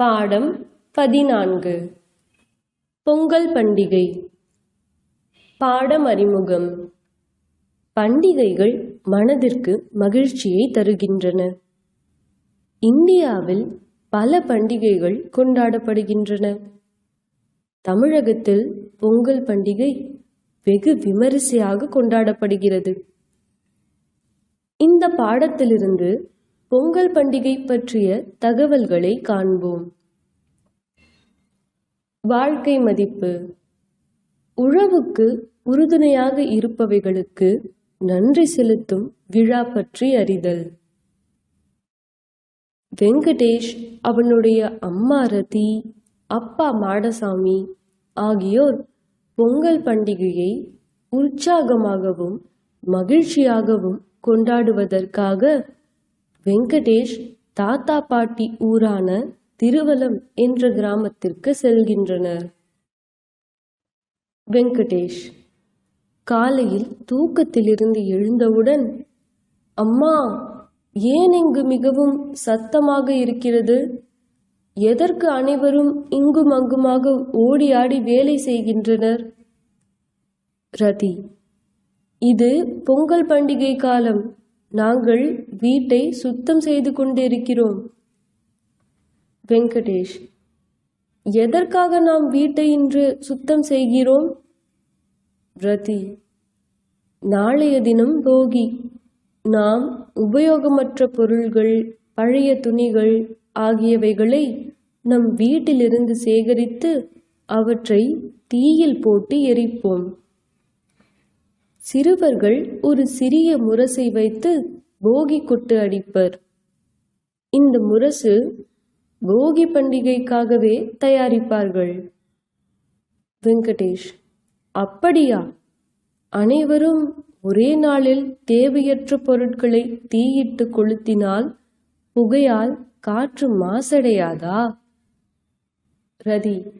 பாடம் பதினான்கு. பொங்கல் பண்டிகை. பாடம் அறிமுகம் பண்டிகைகள் மனதிற்கு மகிழ்ச்சியை தருகின்றன. இந்தியாவில் பல பண்டிகைகள் கொண்டாடப்படுகின்றன. தமிழகத்தில் பொங்கல் பண்டிகை வெகு விமரிசையாக கொண்டாடப்படுகிறது. இந்த பாடத்திலிருந்து பொங்கல் பண்டிகை பற்றிய தகவல்களை காண்போம். வாழ்க்கை மதிப்பு. உழவுக்கு உறுதுணையாக இருப்பவைகளுக்கு நன்றி செலுத்தும் விழா பற்றி அறிதல். வெங்கடேஷ் அவனுடைய அம்மா ரதி அப்பா மாடசாமி ஆகியோர் பொங்கல் பண்டிகையை உற்சாகமாகவும் மகிழ்ச்சியாகவும் கொண்டாடுவதற்காக வெங்கடேஷ் தாத்தா பாட்டி ஊரான திருவலம் என்ற கிராமத்திற்கு செல்கின்றனர். வெங்கடேஷ் காலையில் தூக்கத்திலிருந்து எழுந்தவுடன் அம்மா ஏன் இங்கு மிகவும் சத்தமாக இருக்கிறது? எதற்கு அனைவரும் இங்கும் அங்குமாக ஓடி ஆடி வேலை செய்கின்றனர்? ரதி இது பொங்கல் பண்டிகை காலம். நாங்கள் வீட்டை சுத்தம் செய்து கொண்டிருக்கிறோம். வெங்கடேஷ் எதற்காக நாம் வீட்டை இன்று சுத்தம் செய்கிறோம்? ரதி நாளைய தினம் போகி நாம் உபயோகமற்ற பொருள்கள் பழைய துணிகள் ஆகியவைகளை நம் வீட்டிலிருந்து சேகரித்து அவற்றை தீயில் போட்டு எரிப்போம். சிறுவர்கள் ஒரு சிறிய முரசை வைத்து போகி கொட்டு அடிப்பர். இந்த முரசு போகி பண்டிகைக்காகவே தயாரிப்பார்கள். வெங்கடேஷ் அப்படியா? அனைவரும் ஒரே நாளில் தேவையற்ற பொருட்களை தீயிட்டு கொளுத்தினால் புகையால் காற்று மாசடையாதா? ரதி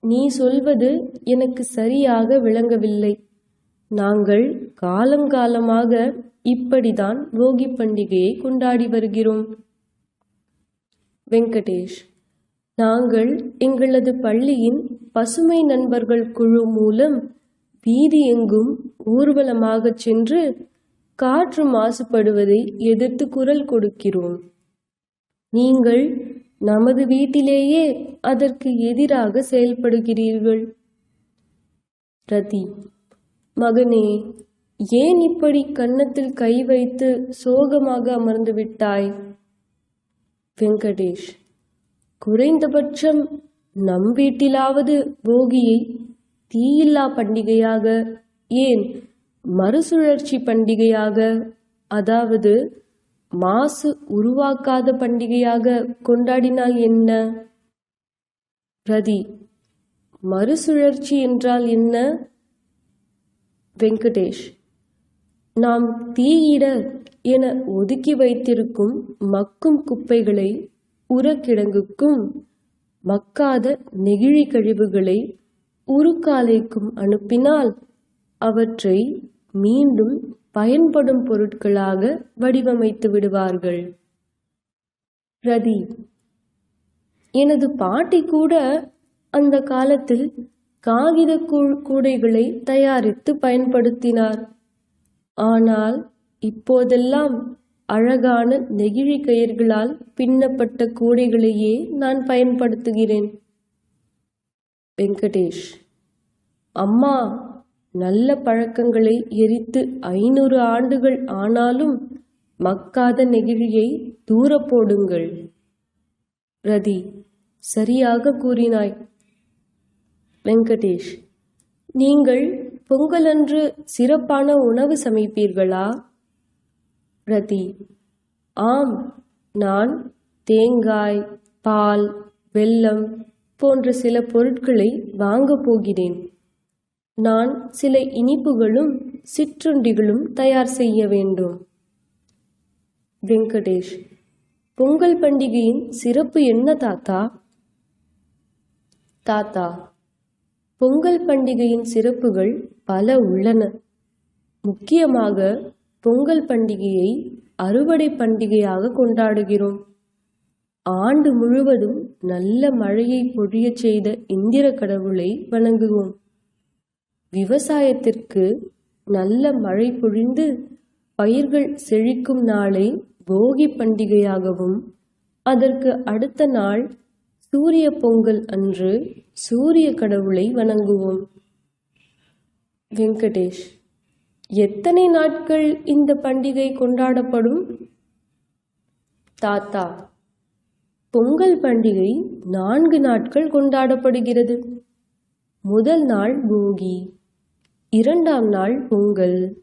நீ சொல்வது எனக்கு சரியாக விளங்கவில்லை. நாங்கள் காலங்காலமாக இப்படிதான் போகி பண்டிகையை கொண்டாடி வருகிறோம். வெங்கடேஷ் நாங்கள் எங்களது பள்ளியின் பசுமை நண்பர்கள் குழு மூலம் வீதி எங்கும் ஊர்வலமாகச் சென்று காற்று மாசுபடுவதை எதிர்த்து குரல் கொடுக்கிறோம். நீங்கள் நமது வீட்டிலேயே அதற்கு எதிராக செயல்படுகிறீர்கள். ரதி மகனே ஏன் இப்படி கன்னத்தில் கை வைத்து சோகமாக அமர்ந்து விட்டாய்? வெங்கடேஷ் குறைந்தபட்சம் நம் வீட்டிலாவது போகியை தீயில்லா பண்டிகையாக ஏன் மறுசுழற்சி பண்டிகையாக அதாவது மாசு உருவாக்காத பண்டிகையாக கொண்டாடினால் என்ன? பிரதி மறுசுழற்சி என்றால் என்ன? வெங்கடேஷ். நாம் தீயிட என ஒதுக்கி வைத்திருக்கும் மக்கும் குப்பைகளை உரக்கிடங்குக்கும் மக்காத நெகிழி கழிவுகளை உருக்காலைக்கும் அனுப்பினால் அவற்றை மீண்டும் பயன்படும் பொருட்களாக வடிவமைத்து விடுவார்கள். பிரதீப் எனது பாட்டி கூட அந்த காலத்தில் காகித கூடைகளை தயாரித்து பயன்படுத்தினார். ஆனால் இப்போதெல்லாம் அழகான நெகிழி கயிர்களால் பின்னப்பட்ட கூடைகளையே நான் பயன்படுத்துகிறேன். வெங்கடேஷ் அம்மா நல்ல பழக்கங்களை எரித்து ஐநூறு ஆண்டுகள் ஆனாலும் மக்காத நெகிழியை தூர போடுங்கள். ரதி சரியாக கூறினாய். வெங்கடேஷ். நீங்கள் பொங்கலன்று சிறப்பான உணவு சமைப்பீர்களா? ரதி ஆம் நான் தேங்காய் பால் வெல்லம் போன்ற சில பொருட்களை வாங்கப் போகிறேன். நான் சில இனிப்புகளும் சிற்றுண்டிகளும் தயார் செய்ய வேண்டும். வெங்கடேஷ் பொங்கல் பண்டிகையின் சிறப்பு என்ன தாத்தா? தாத்தா பொங்கல் பண்டிகையின் சிறப்புகள் பல உள்ளன. முக்கியமாக பொங்கல் பண்டிகையை அறுவடை பண்டிகையாக கொண்டாடுகிறோம். ஆண்டு முழுவதும் நல்ல மழையை பொழியச் செய்த இந்திர கடவுளை வணங்குவோம். விவசாயத்திற்கு நல்ல மழை பொழிந்து பயிர்கள் செழிக்கும் நாளை போகி பண்டிகையாகவும் அதற்கு அடுத்த நாள் சூரிய பொங்கல் அன்று சூரிய கடவுளை வணங்குவோம். வெங்கடேஷ் எத்தனை நாட்கள் இந்த பண்டிகை கொண்டாடப்படும்? தாத்தா பொங்கல் பண்டிகை நான்கு நாட்கள் கொண்டாடப்படுகிறது. முதல் நாள் போகி இரண்டாம் நாள் பொங்கல்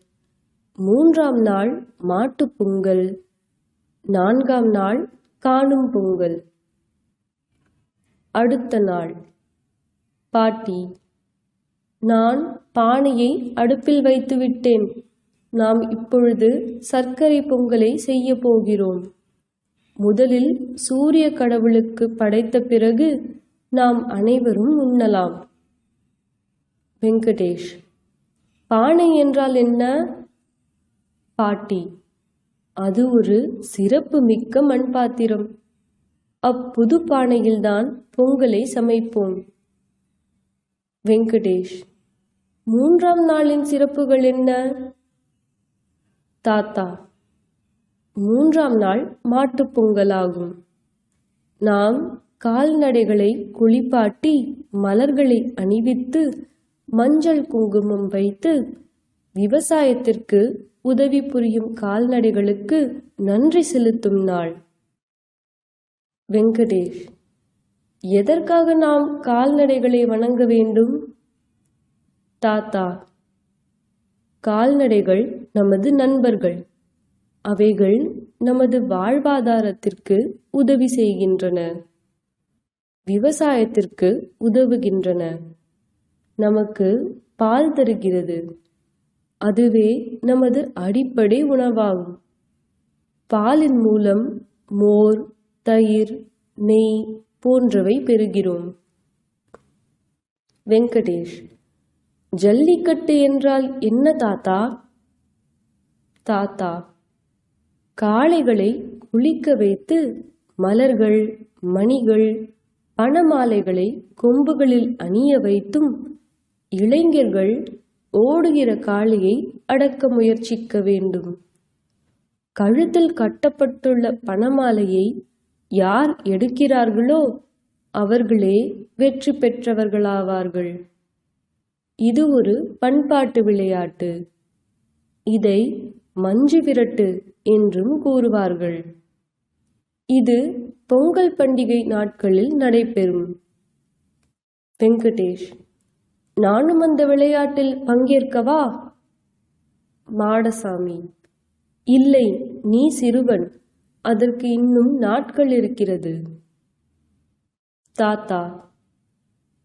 மூன்றாம் நாள் மாட்டுப் பொங்கல் நான்காம் நாள் காணும் பொங்கல். அடுத்த நாள். பாட்டி நான் பானையை அடுப்பில் வைத்து விட்டேன். நாம் இப்பொழுது சர்க்கரை பொங்கலை செய்ய போகிறோம். முதலில் சூரிய கடவுளுக்கு படைத்த பிறகு நாம் அனைவரும் உண்ணலாம். வெங்கடேஷ் பானை என்றால் என்ன? பாட்டி அது ஒரு சிறப்பு மிக்க மண் பாத்திரம் அப்புது பானையில்தான் பொங்கலை சமைப்போம். வெங்கடேஷ் மூன்றாம் நாளின் சிறப்புகள் என்ன? தாத்தா மூன்றாம் நாள் மாட்டுப் பொங்கலாகும். நாம் கால்நடைகளை குளிப்பாட்டி மலர்களை அணிவித்து மஞ்சள் குங்குமம் வைத்து விவசாயத்திற்கு உதவி புரியும் கால்நடைகளுக்கு நன்றி செலுத்தும் நாள். வெங்கடேஷ் எதற்காக நாம் கால்நடைகளை வணங்க வேண்டும்? தாத்தா கால்நடைகள் நமது நண்பர்கள். அவைகள் நமது வாழ்வாதாரத்திற்கு உதவி செய்கின்றன. விவசாயத்திற்கு உதவுகின்றன. நமக்கு பால் தருகிறது. அதுவே நமது அடிப்படை உணவாகும். பாலின் மூலம் மோர் தயிர் நெய் போன்றவை பெறுகிறோம். வெங்கடேஷ் ஜல்லிக்கட்டு என்றால் என்ன தாத்தா? தாத்தா காளைகளை குளிக்க வைத்து மலர்கள் மணிகள் பணமாலைகளை கொம்புகளில் அணிய வைத்தும் இளைஞர்கள் ஓடுகிற காளையை அடக்க முயற்சிக்க வேண்டும். கழுத்தில் கட்டப்பட்டுள்ள பணமாலையை யார் எடுக்கிறார்களோ அவர்களே வெற்றி பெற்றவர்களாவார்கள். இது ஒரு பண்பாட்டு விளையாட்டு. இதை மஞ்சு விரட்டு என்றும் கூறுவார்கள். இது பொங்கல் பண்டிகை நாட்களில் நடைபெறும். வெங்கடேஷ் நானும் அந்த விளையாட்டில் பங்கேற்கவா? மாடசாமி இல்லை நீ சிறுவன். அதற்கு இன்னும் நாட்கள் இருக்கிறது. தாத்தா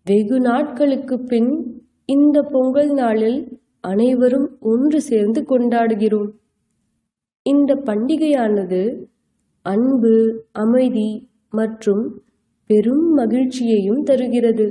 வெகு நாட்களுக்கு பின் இந்த பொங்கல் நாளில் அனைவரும் ஒன்று சேர்ந்து கொண்டாடுகிறோம். இந்த பண்டிகையானது அன்பு அமைதி மற்றும் பெரும் மகிழ்ச்சியையும் தருகிறது.